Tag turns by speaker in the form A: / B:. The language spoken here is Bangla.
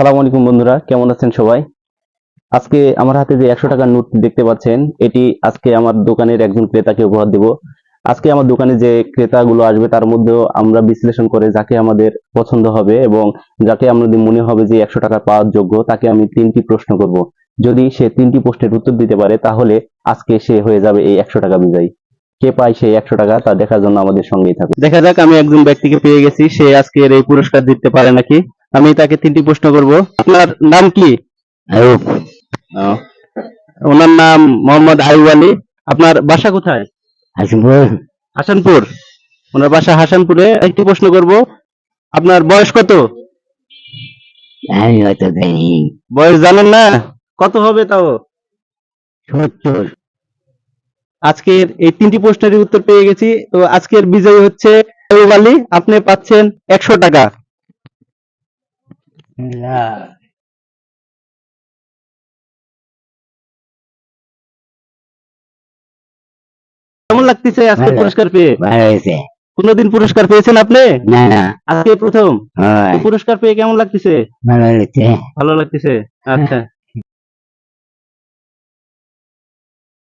A: সালাম আলাইকুম বন্ধুরা, কেমন আছেন সবাই? আজকে আমার হাতে যে একশো টাকার নোট দেখতে পাচ্ছেন, এটি আজকে আমার দোকানের একজন ক্রেতাকে উপহার দেব। আজকে আমার দোকানে যে ক্রেতাগুলো আসবে, তার মধ্যেও আমরা বিশ্লেষণ করে যাকে আমাদের পছন্দ হবে এবং যাকে আমাদের মনে হবে যে একশো টাকা পাওয়ার যোগ্য, তাকে আমি তিনটি প্রশ্ন করব। যদি সে তিনটি প্রশ্নের উত্তর দিতে পারে, তাহলে আজকে সে হয়ে যাবে এই একশো টাকা বিজয়ী। কে পায় সেই একশো টাকা, তা দেখার জন্য আমাদের সঙ্গেই থাকুন। দেখা যাক, আমি একজন ব্যক্তিকে পেয়ে গেছি, সে আজকের এই পুরস্কার জিততে পারে নাকি। আমি তাকে তিনটি প্রশ্ন করব। আপনার নাম কি?
B: আয়ুব।
A: ওনার নাম মোহাম্মদ আইব আলী। আপনার বাসা কোথায়?
B: হাসিমপুর।
A: হাসানপুর। ওনার বাসা হাসানপুরে। একটি প্রশ্ন করব। আপনার বয়স কত?
B: আমি হয়তো জানি।
A: বয়স জানেন না? কত হবে তাও?
B: সত্তর।
A: আজকের এই তিনটি প্রশ্নের উত্তর পেয়ে গেছি। তো আজকের বিজয়ী হচ্ছে আলী। আপনি পাচ্ছেন একশো টাকা। কেমন লাগতেছে আজকে পুরস্কার পেয়ে?
B: ভালো হয়েছে।
A: কোনদিন পুরস্কার পেয়েছেন আপনি?
B: না না।
A: আজকে প্রথম। পুরস্কার পেয়ে কেমন লাগতেছে?
B: ভালো লাগছে।
A: ভালো লাগতেছে? আচ্ছা।